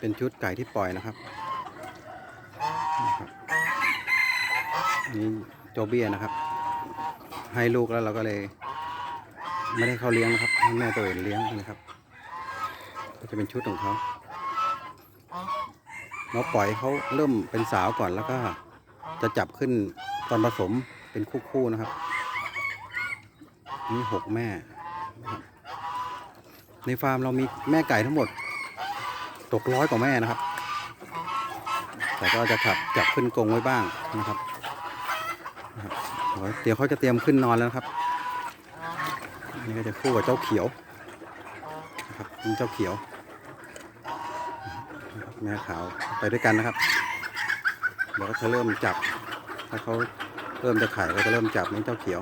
เป็นชุดไก่ที่ปล่อยนะครับนะครับนี่โจเบียนะครับ ให้ลูกแล้วเราก็เลย ไม่ได้เขาเลี้ยงนะครับให้แม่ตัวเองเลี้ยงนะครับ ก็จะเป็นชุดของเขาเราปล่อยเขาเริ่มเป็นสาวก่อนแล้วก็จะจับขึ้นตอนผสมเป็นคู่ๆนะครับ นี่หกแม่นะครับในฟาร์มเรามีแม่ไก่ทั้งหมด ตกร้อยกว่าแม่นะครับ แต่ก็จะขับจับขึ้นกรงไว้บ้างนะครับเดี๋ยวเขาจะเตรียมขึ้นนอนแล้วนะครับ นี่ก็จะคู่กับเจ้าเขียวนะครับนี่เจ้าเขียว แม่ขาวไปด้วยกันนะครับเดี๋ยวก็จะเริ่มจับ ถ้าเขาเริ่มจะไข่ก็จะเริ่มจับนี่เจ้าเขียว